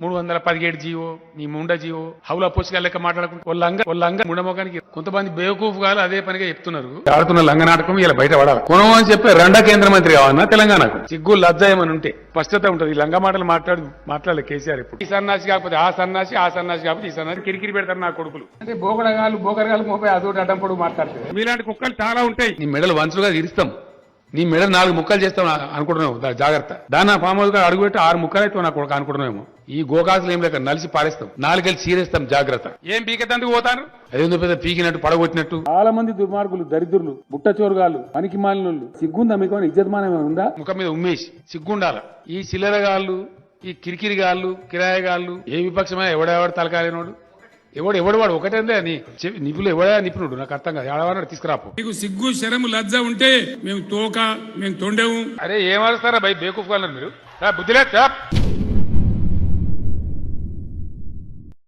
మూడు వందల పదిహేడు జీవో నీ ముండ జీవో హౌలా పోసుగా లెక్క మాట్లాడుకుంటూ వాళ్ళ లంగ వాళ్ళ లంగ ముండమోగానికి కొంతమంది బేవకూఫ్ గాలు అదే పనిగా చెప్తున్నారు. ఆడుతున్న లంగ నాటకం ఇలా బయట పడాలి. కొనవు అని చెప్పి రెండో కేంద్ర మంత్రి కావన్నా తెలంగాణకు. సిగ్గు లజ్జ ఏమని ఉంటే స్పష్టత ఉంటుంది. ఈ లంగ మాటలు మాట్లాడు మాట్లాడలే కేసీఆర్ ఇప్పుడు. ఈ సన్నాసి కాకపోతే ఆ సన్నాసి ఆ సన్నాసి కాకపోతే ఈ సన్నాసి కిరికిరి పెడతారు నా కొడుకులు. అంటే బోగడగాలు బోగరగాలు మోపై అదొకటి అడ్డం పొడుగు మాట్లాడుతుంది మీలాంటి కుక్కలు చాలా ఉంటాయి. నీ మెడలు వంచులుగా ఇరుస్తాం. నీ మెడ నాలుగు ముక్కలు చేస్తాం అనుకుంటున్నావు. దా- జాగ్రత్త. దాని ఫామ్ హౌస్ అడుగు పెట్టి ఆరు ముక్కలు అయితే నాకు ఒక అనుకుంటున్నామేమో ఈ గోకాసులు ఏం లేక నలిసి పారేస్తాం. నాలుగేళ్ళు చీరేస్తాం జాగ్రత్త. ఏం పీకెత్తందుకు పోతాను అదేందో పెద్ద పీకినట్టు పడగొట్టినట్టు? చాలా మంది దుర్మార్గులు దరిద్రులు బుట్ట చోరుగాలు పనికి మాలినోళ్ళు. సిగ్గుందా మీకు? ఇజ్జతమానం ఉందా? ముఖం మీద ఉమ్మేసి సిగ్గుండాల. ఈ చిల్లరగాళ్ళు ఈ కిరికిరిగాళ్ళు కిరాయగాళ్ళు ఏ విపక్షమే ఎవడెవడు తలకాలేనోడు? ఎవడు ఎవడు వాడు? ఒకటే నీ చెవి- నిపుణులు ఎవడా? నిపుణుడు నాకు అర్థం కాదు. ఎవడవాడు తీసుకురాపు. మీకు సిగ్గు శరము లజ్జ ఉంటే మేము తోక మేము తొండెము అరే ఏమరుస్తారా భయ్ బేకూఫ్ కాలరు మీరు. బుద్ధి లేదు